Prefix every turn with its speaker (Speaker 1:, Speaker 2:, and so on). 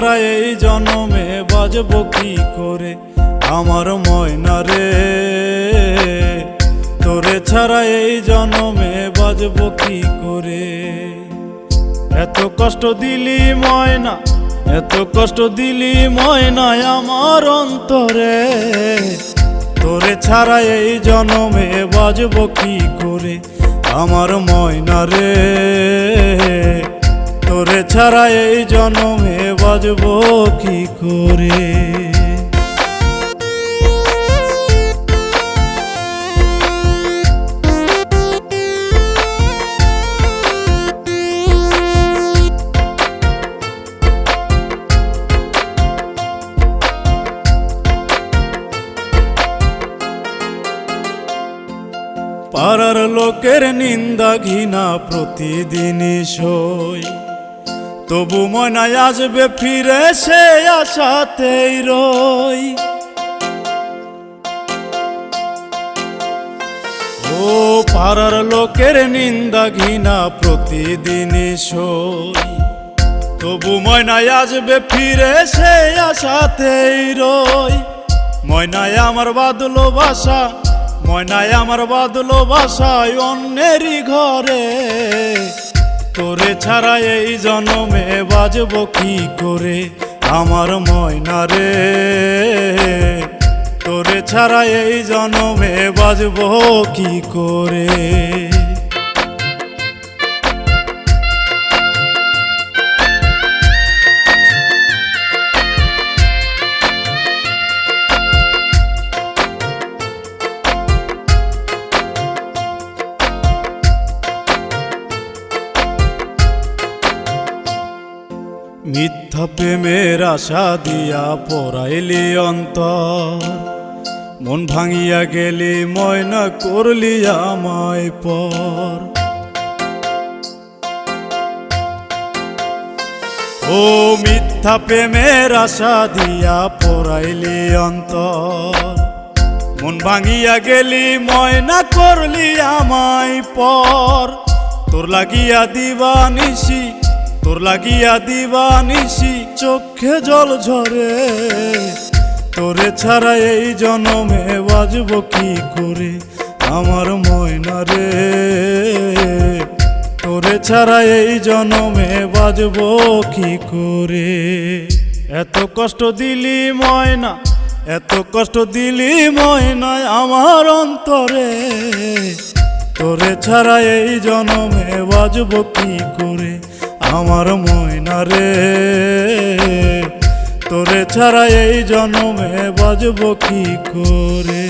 Speaker 1: ছাড়া এই জনমে বাজব কি করে? আমার ময়না রে, তোরে ছাড়া এই জনমে বাজব কি করে? এত কষ্ট দিলি ময়না, এত কষ্ট দিলি ময়না আমার অন্তরে। তোরে ছাড়া এই জনমে বাজব কি করে? আমার ময়না রে তোরে ছাড়া এই জনমে বাজব কি করে? পাড়ার লোকের নিন্দা ঘৃণা প্রতিদিনই সই। তবু মনায় আসবে ফিরে সে আশাতেই রই। ও পাড়ার লোকের নিন্দা ঘৃণা প্রতিদিনই সই। তবু ময়নায় আসবে ফিরে সে আশাতেই রই। ময়নায় আমার বাদলো বাসা ময়নায় আমার বাদলো বাসায় অন্যেরই ঘরে। তোরে ছাড়া এই জনমে বাজব কি করে? আমার ময়না রে, তোরে ছাড়া এই জনমে বাজব কি করে? মিথ্যা প্রেমের আশা দিয়া পড়াইলি অন্তর। মন ভাঙিয়া গেলি, ময়না করলি আমায় পর। ও মিথ্যা প্রেমের আশা দিয়া পড়াইলি অন্তর। মন ভাঙিয়া গেলি, ময়না করলি আমায় পর। তোর লাগিয়া দিবানিসি তোর লাগিয়া দিবানিসি চোখে জল ঝরে। তোরে ছাড়া এই জনমে বাজব কি করে? আমার ময়না রে। তোরে ছাড়া এই জনমে বাজব কি করে? এত কষ্ট দিলি ময়না, এত কষ্ট দিলি ময়নায় আমার অন্তরে। তোরে ছাড়া এই জনমে বাজব কি করে? আমার ময়না রে তোরে ছাড়া এই জন্মে বাজব কি করে?